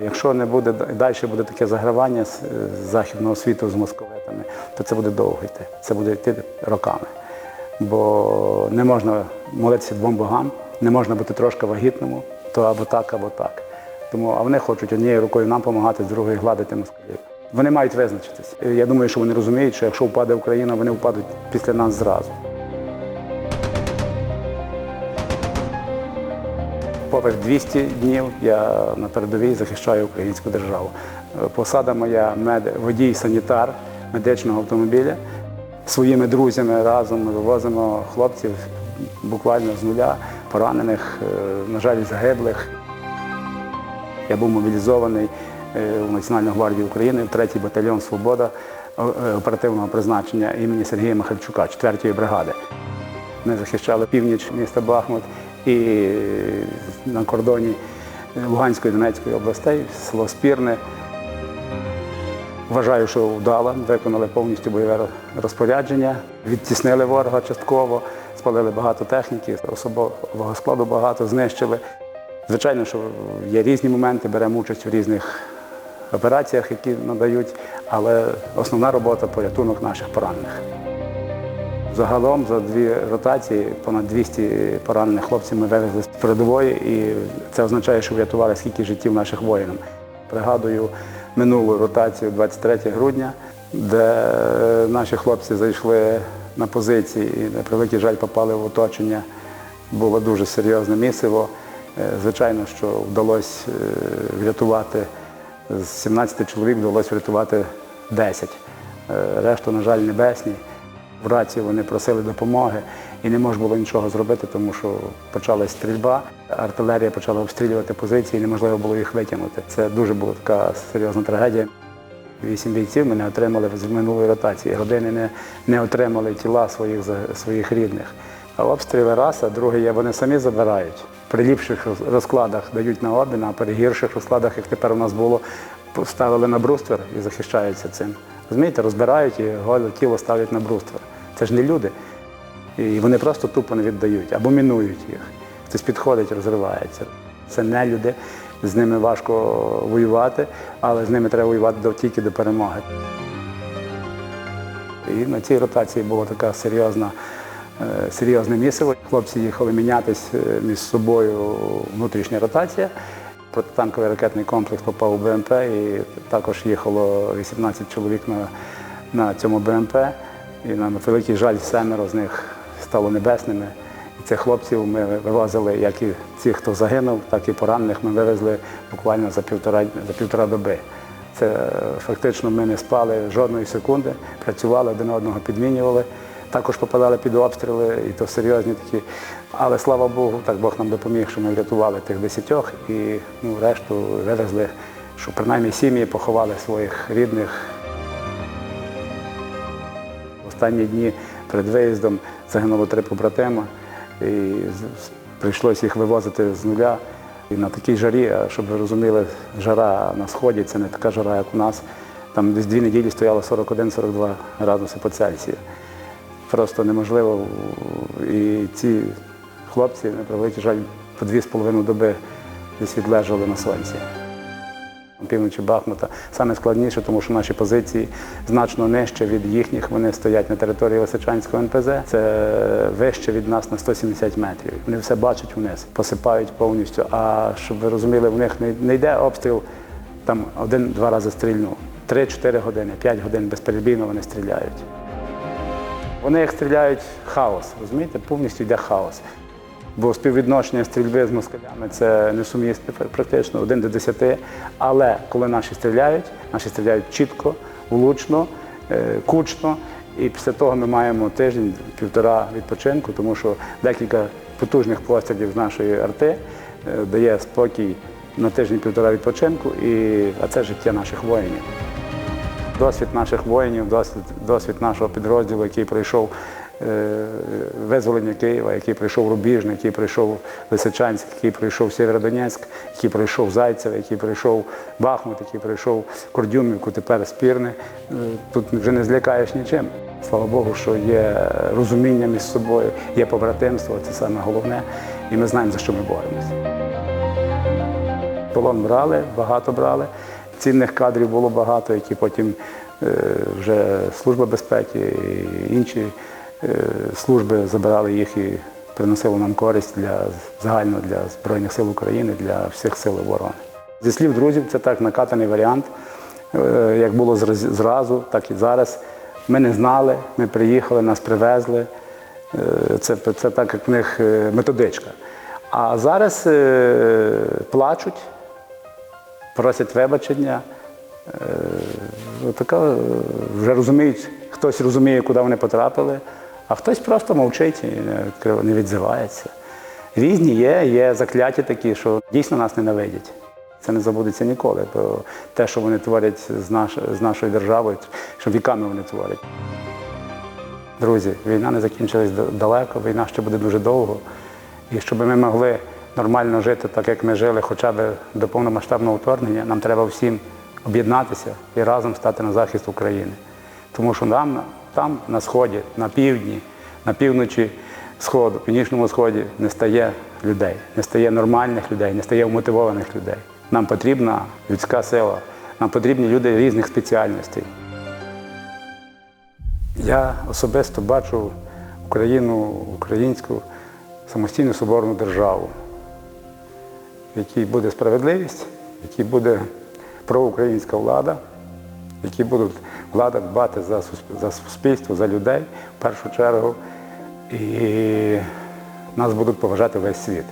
Якщо не буде далі буде таке загравання з західного світу з московитами, то це буде довго йти. Це буде йти роками. Бо не можна молитися двом богам, не можна бути трошки вагітному, то або так, або так. Тому а вони хочуть однією рукою нам допомагати, з другою гладити москалів. Вони мають визначитися. Я думаю, що вони розуміють, що якщо впаде Україна, вони впадуть після нас зразу. Попри 200 днів я на передовій захищаю українську державу. Е, Посада моя мед... водій-санітар медичного автомобіля. Своїми друзями разом ми вивозимо хлопців буквально з нуля, поранених, е, на жаль, загиблих. Я був мобілізований е, у Національну гвардію України, в 3-й батальйон Свобода оперативного призначення імені Сергія Михальчука, 4-ї бригади. Ми захищали північ міста Бахмут і на кордоні Луганської і Донецької областей, село Спірне. Вважаю, що вдало, виконали повністю бойове розпорядження, відтіснили ворога частково, спалили багато техніки, особового складу багато знищили. Звичайно, що є різні моменти, беремо участь у різних операціях, які надають, але основна робота порятунок наших поранених. Загалом за дві ротації понад 200 поранених хлопців ми вивезли з передової, і це означає, що врятували скільки життів наших воїнів. Пригадую минулу ротацію 23 грудня, де наші хлопці зайшли на позиції і на превеликий жаль попали в оточення. Було дуже серйозне місиво. Е, Звичайно, що вдалося е, врятувати з 17 чоловік, вдалося врятувати 10. Е, Решту, на жаль, небесні. В рацію вони просили допомоги і не можна було нічого зробити, тому що почалась стрільба. Артилерія почала обстрілювати позиції, і неможливо було їх витягнути. Це дуже була така серйозна трагедія. Вісім бійців ми не отримали з минулої ротації. Родини не, не отримали тіла своїх, своїх рідних. А обстріли раз, а друге є, вони самі забирають. При ліпших розкладах дають на обмін, а при гірших розкладах, як тепер у нас було, поставили на бруствер і захищаються цим. Розумієте, розбирають і голе тіло ставлять на бруствер. Це ж не люди. І вони просто тупо не віддають або мінують їх. Хтось підходить, розривається. Це не люди, з ними важко воювати, але з ними треба воювати тільки до перемоги. І на цій ротації було така серйозна, е, серйозне місиво. Хлопці їхали мінятись е, між собою внутрішня ротація. Протитанковий ракетний комплекс попав у БМП і також їхало 18 чоловік на, на цьому БМП. І на великий жаль, семеро з них стало небесними. І цих хлопців ми вивозили, як і ті, хто загинув, так і поранених ми вивезли буквально за півтора, за півтора доби. Це фактично ми не спали жодної секунди, працювали один одного, підмінювали. Також попадали під обстріли, і то серйозні такі. Але слава Богу, так Бог нам допоміг, що ми врятували тих десятьох і ну, решту вивезли, що принаймні сім'ї поховали своїх рідних. Останні дні перед виїздом загинуло три побратима, і прийшлося їх вивозити з нуля. І на такій жарі, щоб ви розуміли, жара на сході це не така жара, як у нас. Там десь дві неділі стояло 41-42 градуси по Цельсію. Просто неможливо. І ці хлопці, на жаль, по дві з половиною доби десь відлежали на сонці. Півночі Бахмута саме складніше, тому що наші позиції значно нижче від їхніх. Вони стоять на території Лисичанського НПЗ. Це вище від нас на 170 метрів. Вони все бачать вниз, посипають повністю. А щоб ви розуміли, в них не, йде обстріл там один-два рази стрільнув. Три-чотири години, п'ять годин безперебійно вони стріляють. Вони як стріляють хаос, розумієте? Повністю йде хаос. Бо співвідношення стрільби з москалями це несумісне практично, один до десяти. Але коли наші стріляють, наші стріляють чітко, влучно, е, кучно. І після того ми маємо тиждень-півтора відпочинку, тому що декілька потужних пострілів з нашої арти е, дає спокій на тиждень-півтора відпочинку, і, а це життя наших воїнів. Досвід наших воїнів, досвід, досвід нашого підрозділу, який пройшов визволення Києва, який пройшов Рубіжний, який пройшов Лисичанськ, який пройшов Сєвєродонецьк, який пройшов Зайцеве, який пройшов Бахмут, який пройшов Кордюмівку, тепер Спірне. Е, Тут вже не злякаєш нічим. Слава Богу, що є розуміння між собою, є побратимство, це саме головне, і ми знаємо, за що ми боремося. Полон брали, багато брали. Цінних кадрів було багато, які потім е, вже Служба безпеки і інші е, служби забирали їх і приносили нам користь для загально для Збройних сил України, для всіх сил оборони. Зі слів друзів, це так накатаний варіант. Е, Як було зразу, так і зараз. Ми не знали, ми приїхали, нас привезли. Е, Це, це так, як в них е, методичка. А зараз е, плачуть, просять вибачення. Е, ну, така, е, вже розуміють, хтось розуміє, куди вони потрапили, а хтось просто мовчить не, відзивається. Різні є, є закляті такі, що дійсно нас ненавидять. Це не забудеться ніколи. Бо те, що вони творять з, наш, з нашою державою, що віками вони творять. Друзі, війна не закінчилась далеко, війна ще буде дуже довго. І щоб ми могли нормально жити, так як ми жили, хоча б до повномасштабного вторгнення, нам треба всім об'єднатися і разом стати на захист України. Тому що нам на- там, на сході, на півдні, на півночі сходу, північному сході не стає людей, не стає нормальних людей, не стає вмотивованих людей. Нам потрібна людська сила, нам потрібні люди різних спеціальностей. Я особисто бачу Україну, українську самостійну соборну державу, в якій буде справедливість, в якій буде проукраїнська влада, в якій буде влада дбати за за суспільство, за людей в першу чергу, і нас будуть поважати весь світ.